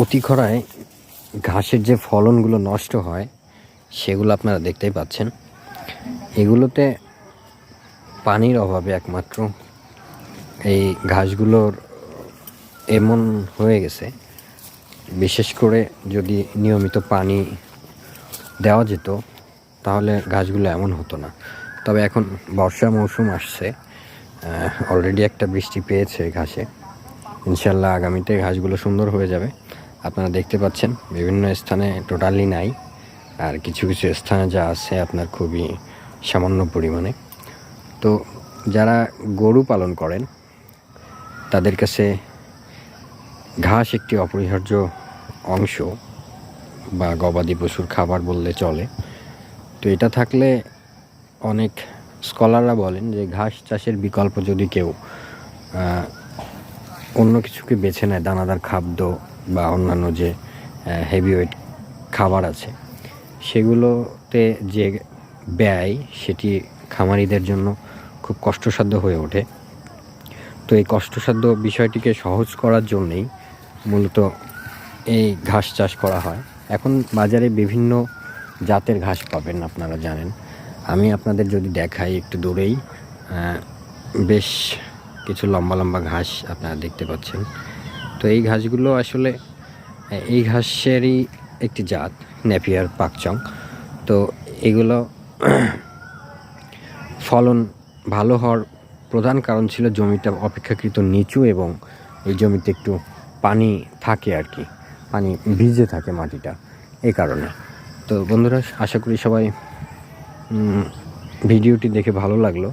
অতি খরায় ঘাসের যে ফলনগুলো নষ্ট হয়, সেগুলো আপনারা দেখতেই পাচ্ছেন। এগুলোতে পানির অভাবে একমাত্র এই ঘাসগুলোর এমন হয়ে গেছে। বিশেষ করে যদি নিয়মিত পানি দেওয়া যেত, তাহলে ঘাসগুলো এমন হতো না। তবে এখন বর্ষা মৌসুম আসছে অলরেডি একটা বৃষ্টি পেয়েছে ঘাসে। ইনশাল্লাহ আগামীতে ঘাসগুলো সুন্দর হয়ে যাবে। আপনারা দেখতে পাচ্ছেন, বিভিন্ন স্থানে টোটালি নাই। আর কিছু কিছু স্থানে যা আছে আপনার খুবই সামান্য পরিমাণে। তো যারা গরু পালন করেন, তাদের কাছে ঘাস একটি অপরিহার্য অংশ বা গবাদি পশুর খাবার বললে চলে। তো এটা থাকলে অনেক স্কলাররা বলেন যে ঘাস চাষের বিকল্প যদি কেউ অন্য কিছুকে বেছে নেয়, দানাদার খাদ্য বা অন্যান্য যে হেভিওয়েট খাবার আছে, সেগুলোতে যে ব্যয়, সেটি খামারিদের জন্য খুব কষ্টসাধ্য হয়ে ওঠে। তো এই কষ্টসাধ্য বিষয়টিকে সহজ করার জন্যেই মূলত এই ঘাস চাষ করা হয়। এখন বাজারে বিভিন্ন জাতের ঘাস পাবেন, আপনারা জানেন। আমি আপনাদের যদি দেখাই একটু দূরেই বেশ কিছু লম্বা লম্বা ঘাস আপনারা দেখতে পাচ্ছেন। তো এই ঘাসগুলো আসলে এই ঘাসেরই একটি জাত, নেপিয়ার পাকচং। তো এগুলো ফলন ভালো হওয়ার প্রধান কারণ ছিল জমিটা অপেক্ষাকৃত নিচু এবং এই জমিতে একটু পানি থাকে আর কি, পানি ভিজে থাকে মাটিটা এই কারণে। তো বন্ধুরা, আশা করি সবাই ভিডিওটি দেখে ভালো লাগল।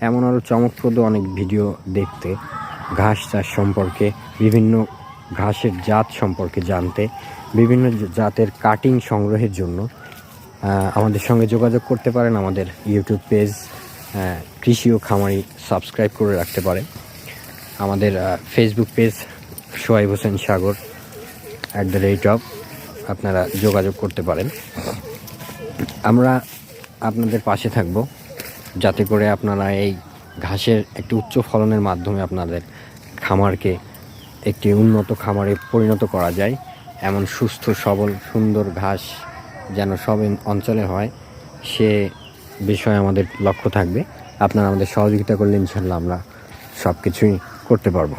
এমন আরও চমকপ্রদ অনেক ভিডিও দেখতে ঘাস চাষ সম্পর্কে, বিভিন্ন ঘাসের জাত সম্পর্কে জানতে, বিভিন্ন জাতের কাটিং সংগ্রহের জন্য আমাদের সঙ্গে যোগাযোগ করতে পারেন। আমাদের ইউটিউব পেজ কৃষি ও খামারি সাবস্ক্রাইব করে রাখতে পারেন। আমাদের Facebook page Shoaib Hossain Sagar at the rate of আপনারা যোগাযোগ করতে পারেন। আমরা আপনাদের পাশে থাকব। যাতে করে আপনারা এই ঘাসের একটি উচ্চ ফলনের মাধ্যমে আপনাদের খামারকে একটি উন্নত খামারে পরিণত করা যায়। এমন সুস্থ, সবল, সুন্দর ঘাস যেন সব অঞ্চলে হয়, সে বিষয়ে আমাদের লক্ষ্য থাকবে। আপনারা আমাদের সহযোগিতা করলে ইনশাল্লাহ আমরা সব কিছুই করতে পারব।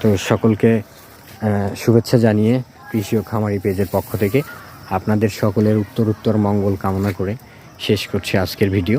তো সকলকে শুভেচ্ছা জানিয়ে কৃষি ও খামারি পেজের পক্ষ থেকে আপনাদের সকলের উত্তর উত্তর মঙ্গল কামনা করে শেষ করছি আজকের ভিডিও।